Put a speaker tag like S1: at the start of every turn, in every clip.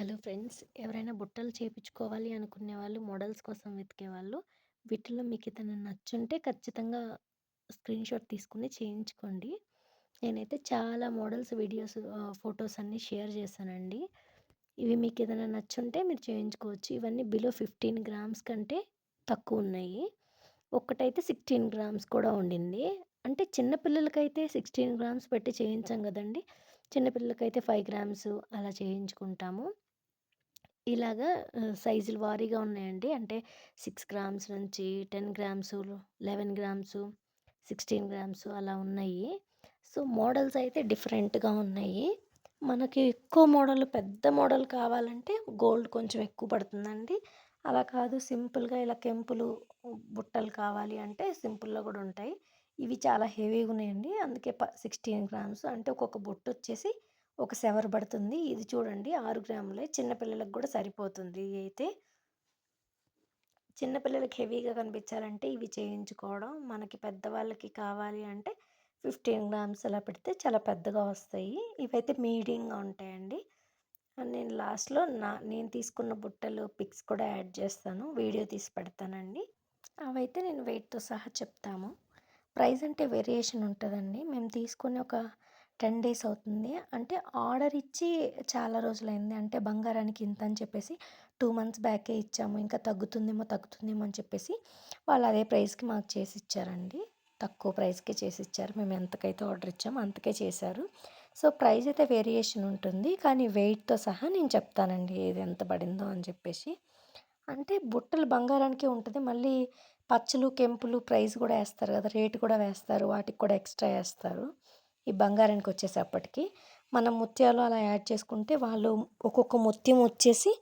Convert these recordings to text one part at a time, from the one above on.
S1: Hello friends ఎవరైనా బుట్టలు చేపించుకోవాలి అనుకునే వాళ్ళు మోడల్స్ కోసం వెతికే వాళ్ళు వీటిలో మీకు ఏదైనా నచ్చుంటే ఖచ్చితంగా స్క్రీన్ షాట్ తీసుకుని చేయించుకోండి. నేనైతే చాలా మోడల్స్ వీడియోస్ ఫొటోస్ అన్నీ షేర్ చేశానండి. ఇవి మీకు ఏదైనా నచ్చుంటే మీరు చేయించుకోవచ్చు. ఇవన్నీ బిలో ఫిఫ్టీన్ గ్రామ్స్ కంటే తక్కువ ఉన్నాయి. ఒక్కటైతే సిక్స్టీన్ గ్రామ్స్ కూడా ఉండింది. అంటే చిన్నపిల్లలకైతే సిక్స్టీన్ గ్రామ్స్ పెట్టి చేయించాం కదండి. చిన్నపిల్లలకైతే ఫైవ్ గ్రామ్స్ అలా చేయించుకుంటాము. ఇలాగా సైజులు వారీగా ఉన్నాయండి. అంటే సిక్స్ గ్రామ్స్ నుంచి ten grams eleven grams sixteen grams అలా ఉన్నాయి. సో మోడల్స్ అయితే డిఫరెంట్గా ఉన్నాయి. మనకి ఎక్కువ మోడల్ పెద్ద మోడల్ కావాలంటే గోల్డ్ కొంచెం ఎక్కువ పడుతుందండి. అలా కాదు సింపుల్గా ఇలా కెంపులు బుట్టలు కావాలి అంటే సింపుల్లో కూడా ఉంటాయి. ఇవి చాలా హెవీగా ఉన్నాయండి అందుకే ప సిక్స్టీన్ గ్రామ్స్ అంటే ఒక్కొక్క బుట్ట వచ్చేసి ఒక సెవర్ పడుతుంది. ఇది చూడండి ఆరు గ్రాములే. చిన్నపిల్లలకు కూడా సరిపోతుంది. అయితే చిన్నపిల్లలకి హెవీగా కనిపించాలంటే ఇవి చేయించుకోవడం. మనకి పెద్దవాళ్ళకి కావాలి అంటే ఫిఫ్టీన్ గ్రామ్స్ అలా పెడితే చాలా పెద్దగా వస్తాయి. ఇవైతే మీడియంగా ఉంటాయండి. నేను లాస్ట్లో నా నేను తీసుకున్న బుట్టలు పిక్స్ కూడా యాడ్ చేస్తాను. వీడియో తీసి పెడతానండి. అవైతే నేను వెయిట్తో సహా చెప్తాము. ప్రైస్ అంటే వేరియేషన్ ఉంటుందండి. మేము తీసుకునే ఒక టెన్ డేస్ అవుతుంది. అంటే ఆర్డర్ ఇచ్చి చాలా రోజులైంది. అంటే బంగారానికి ఇంత అని చెప్పేసి టూ మంత్స్ బ్యాకే ఇచ్చాము. ఇంకా తగ్గుతుందేమో తగ్గుతుందేమో అని చెప్పేసి వాళ్ళు అదే ప్రైస్కి మాకు చేసి ఇచ్చారండి. తక్కువ ప్రైస్కే చేసి ఇచ్చారు. మేము ఎంతకైతే ఆర్డర్ ఇచ్చామో అంతకే చేశారు. సో ప్రైస్ అయితే వేరియేషన్ ఉంటుంది. కానీ వెయిట్తో సహా నేను చెప్తానండి ఏది ఎంత పడిందో అని చెప్పేసి. అంటే బుట్టలు బంగారానికే ఉంటుంది. మళ్ళీ పచ్చలు కెంపులు ప్రైస్ కూడా వేస్తారు కదా. రేటు కూడా వేస్తారు. వాటికి కూడా ఎక్స్ట్రా వేస్తారు. ఈ బంగారానికి వచ్చేసేపటికి మనం ముత్యాలు అలా యాడ్ చేసుకుంటే వాళ్ళు ఒక్కొక్క ముత్యం వచ్చేసి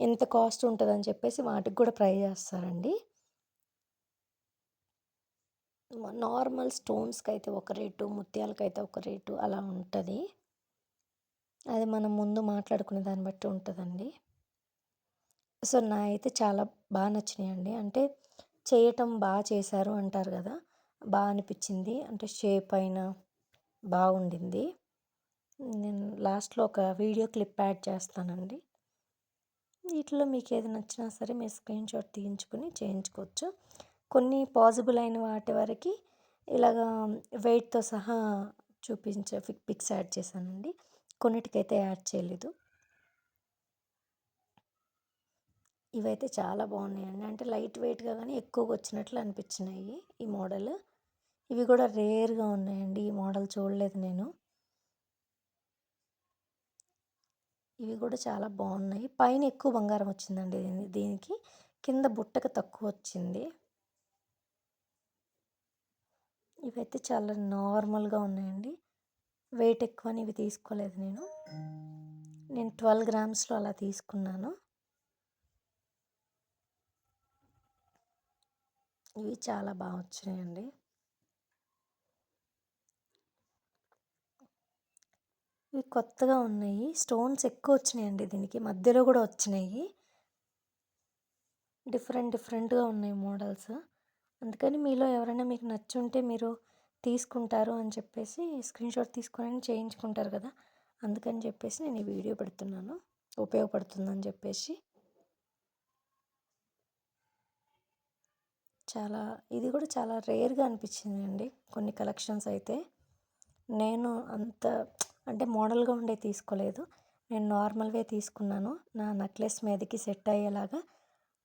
S1: ఎంత కాస్ట్ ఉంటుందని చెప్పేసి వాటికి కూడా ట్రై చేస్తారండి. నార్మల్ స్టోన్స్కి అయితే ఒక రేటు ముత్యాలకైతే ఒక రేటు అలా ఉంటుంది. అది మనం ముందు మాట్లాడుకునే దాన్ని బట్టి ఉంటుందండి. సో నా అయితే చాలా బాగా నచ్చినాయండి. అంటే చేయటం బాగా చేశారు అంటారు కదా బాగా అనిపించింది. అంటే షేప్ అయినా బాగుండింది. నేను లాస్ట్లో ఒక వీడియో క్లిప్ యాడ్ చేస్తానండి. వీటిలో మీకు ఏది నచ్చినా సరే మీరు స్క్రీన్ షాట్ తీయించుకుని చేయించుకోవచ్చు. కొన్ని పాసిబుల్ అయిన వాటి వరకు ఇలాగా వెయిట్తో సహా చూపించే పిక్స్ యాడ్ చేశానండి. కొన్నిటికైతే యాడ్ చేయలేదు. ఇవైతే చాలా బాగున్నాయండి. అంటే లైట్ వెయిట్గా కానీ ఎక్కువగా వచ్చినట్లు అనిపించినాయి ఈ మోడల్. ఇవి కూడా రేర్గా ఉన్నాయండి. ఈ మోడల్ చూడలేదు నేను. ఇవి కూడా చాలా బాగున్నాయి. పైన ఎక్కువ బంగారం వచ్చిందండి దీనికి. కింద బుట్టకు తక్కువ వచ్చింది. ఇవైతే చాలా నార్మల్గా ఉన్నాయండి. వెయిట్ ఎక్కువ అని ఇవి తీసుకోలేదు నేను. నేను ట్వెల్వ్ గ్రామ్స్లో అలా తీసుకున్నాను. ఇవి చాలా బాగా వచ్చినాయండి. ఇవి కొత్తగా ఉన్నాయి. స్టోన్స్ ఎక్కువ వచ్చినాయండి దీనికి. మధ్యలో కూడా వచ్చినాయి. డిఫరెంట్ డిఫరెంట్గా ఉన్నాయి మోడల్స్. అందుకని మీలో ఎవరైనా మీకు నచ్చుంటే మీరు తీసుకుంటారు అని చెప్పేసి స్క్రీన్ షాట్ తీసుకొని చేయించుకుంటారు కదా. అందుకని చెప్పేసి నేను ఈ వీడియో పెడుతున్నాను. ఉపయోగపడుతుందని చెప్పేసి. చాలా ఇది కూడా చాలా రేర్గా అనిపించింది అండి కొన్ని కలెక్షన్స్ అయితే. నేను అంత అంటే మోడల్గా ఉండే తీసుకోలేదు. నేను నార్మల్వే తీసుకున్నాను. నా నెక్లెస్ మీదకి సెట్ అయ్యేలాగా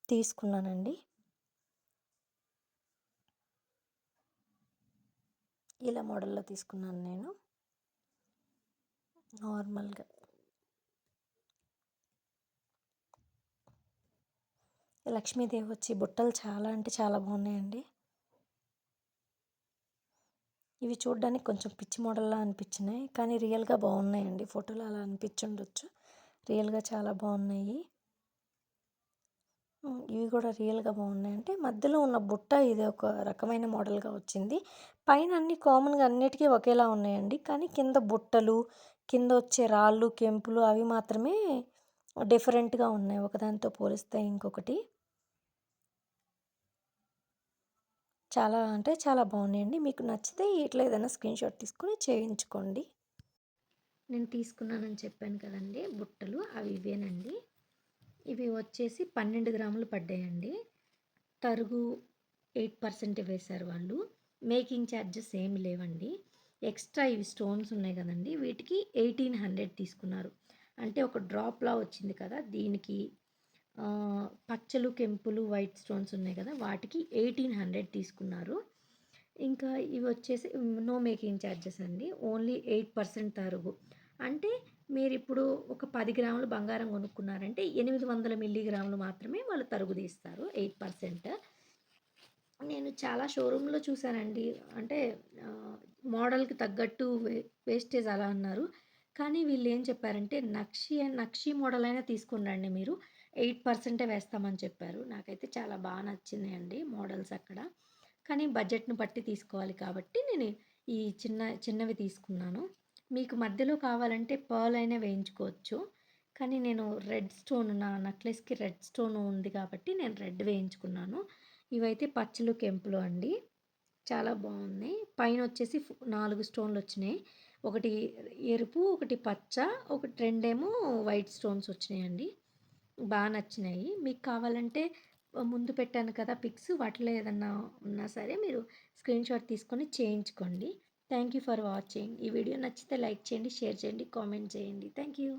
S1: తీసుకున్నానండి. ఇలా మోడల్లో తీసుకున్నాను నేను. నార్మల్గా. లక్ష్మీదేవి వచ్చి బుట్టలు చాలా అంటే చాలా బాగున్నాయండి. ఇవి చూడడానికి కొంచెం పిచ్చి మోడల్లా అనిపించినాయి. కానీ రియల్గా బాగున్నాయండి. ఫోటోలు అలా అనిపించుండొచ్చు. రియల్గా చాలా బాగున్నాయి. ఇవి కూడా రియల్గా బాగున్నాయి. అంటే మధ్యలో ఉన్న బుట్ట ఇది ఒక రకమైన మోడల్గా వచ్చింది. పైన అన్ని కామన్గా అన్నిటికీ ఒకేలా ఉన్నాయండి. కానీ కింద బుట్టలు కింద వచ్చే రాళ్ళు కెంపులు అవి మాత్రమే డిఫరెంట్గా ఉన్నాయి. ఒకదానితో పోలిస్తే ఇంకొకటి. చాలా అంటే చాలా బాగున్నాయండి. మీకు నచ్చితే ఇట్లా ఏదైనా స్క్రీన్ షాట్ తీసుకొని చేయించుకోండి. నేను తీసుకున్నానని చెప్పాను కదండి. బుట్టలు అవి ఇవేనండి. ఇవి వచ్చేసి పన్నెండు గ్రాములు పడ్డాయండి. తరుగు ఎయిట్ పర్సెంట్ వేశారు వాళ్ళు. మేకింగ్ ఛార్జెస్ ఏమి లేవండి. ఎక్స్ట్రా ఇవి స్టోన్స్ ఉన్నాయి కదండి. వీటికి ఎయిటీన్ హండ్రెడ్ తీసుకున్నారు. అంటే ఒక డ్రాప్లా వచ్చింది కదా దీనికి. పచ్చలు కెంపులు వైట్ స్టోన్స్ ఉన్నాయి కదా వాటికి ఎయిటీన్ హండ్రెడ్ తీసుకున్నారు. ఇంకా ఇవి వచ్చేసి నో మేకింగ్ ఛార్జెస్ అండి ఓన్లీ ఎయిట్ పర్సెంట్ తరుగు. అంటే మీరు ఇప్పుడు ఒక పది గ్రాములు బంగారం కొనుక్కున్నారంటే ఎనిమిది వందల మిల్లీగ్రాములు మాత్రమే వాళ్ళు తరుగు తీస్తారు ఎయిట్ పర్సెంట్. నేను చాలా షోరూంలో చూశానండి అంటే మోడల్కి తగ్గట్టు వేస్టేజ్ అలా అన్నారు. కానీ వీళ్ళు ఏం చెప్పారంటే నక్షి నక్షి మోడల్ అయినా తీసుకుని మీరు. ఎయిట్ పర్సెంటే వేస్తామని చెప్పారు. నాకైతే చాలా బాగా నచ్చింది అండి మోడల్స్ అక్కడ. కానీ బడ్జెట్ను బట్టి తీసుకోవాలి కాబట్టి నేను ఈ చిన్న చిన్నవి తీసుకున్నాను. మీకు మధ్యలో కావాలంటే పర్ల్ అయినా వేయించుకోవచ్చు. కానీ నేను రెడ్ స్టోన్ నా నెక్లెస్కి రెడ్ స్టోన్ ఉంది కాబట్టి నేను రెడ్ వేయించుకున్నాను. ఇవైతే పచ్చలు కెంపులు అండి. చాలా బాగున్నాయి. పైన వచ్చేసి నాలుగు స్టోన్లు వచ్చినాయి. ఒకటి ఎరుపు ఒకటి పచ్చ ఒకటి రెండేమో వైట్ స్టోన్స్ వచ్చినాయండి. బాగా నచ్చినాయి. మీకు కావాలంటే ముందు పెట్టాను కదా పిక్స్ వాటిలో ఏదన్నా ఉన్నా సరే మీరు స్క్రీన్ షాట్ తీసుకొని చేయించుకోండి. Thank you for watching. ఈ వీడియో నచ్చితే లైక్ చేయండి షేర్ చేయండి కామెంట్ చేయండి. Thank you